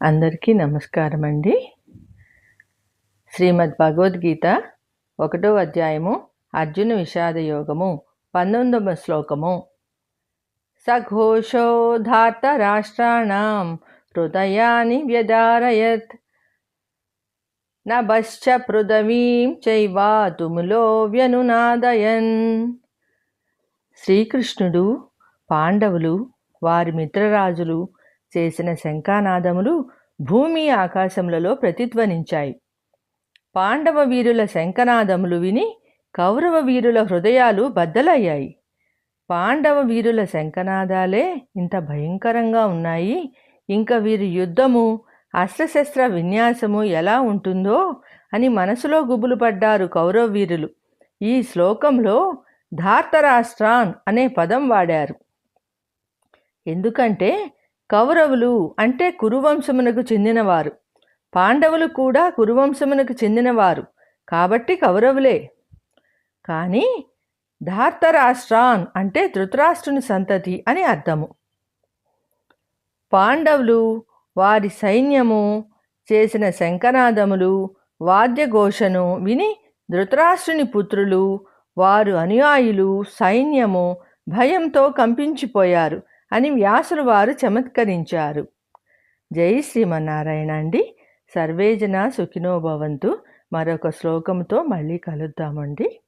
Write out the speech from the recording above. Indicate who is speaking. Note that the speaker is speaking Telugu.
Speaker 1: అందరికీ నమస్కారం అండి శ్రీమద్ భగవద్గీత ఒకటో అధ్యాయము అర్జున విషాద యోగము పంతొమ్మిదవ శ్లోకము. సఘోషోధార్త రాష్ట్రాణం హృదయాన్ని వ్యదారయత్ నభశ్చ పృథవీం చైవా తుములో వ్యనునాదయన్. శ్రీకృష్ణుడు పాండవులు వారి మిత్రరాజులు చేసిన శంఖానాదములు భూమి ఆకాశములలో ప్రతిధ్వనించాయి. పాండవ వీరుల శంఖనాదములు విని కౌరవ వీరుల హృదయాలు బద్దలయ్యాయి. పాండవ వీరుల శంఖనాదాలే ఇంత భయంకరంగా ఉన్నాయి. ఇంకా వీరి యుద్ధము అస్త్రశస్త్ర విన్యాసము ఎలా ఉంటుందో అని మనసులో గుబులు పడ్డారు కౌరవ వీరులు. ఈ శ్లోకంలో ధార్తరాష్ట్రాన్ అనే పదం వాడారు. ఎందుకంటే కౌరవులు అంటే కురువంశమునకు చెందినవారు. పాండవులు కూడా కురువంశమునకు చెందినవారు. కాబట్టి కౌరవులే. కానీ ధార్తరాష్ట్రాన్ అంటే ధృతరాష్ట్రుని సంతతి అని అర్థము. పాండవులు వారి సైన్యము చేసిన శంఖనాదములు వాద్యఘోషను విని ధృతరాష్ట్రుని పుత్రులు వారు అనుయాయులు సైన్యము భయంతో కంపించిపోయారు. అని వ్యాసులు వారు చమత్కరించారు. జై శ్రీమన్నారాయణ అండి. సర్వేజన సుఖినో భవంతు. మరొక శ్లోకంతో మళ్ళీ కలుద్దామండి.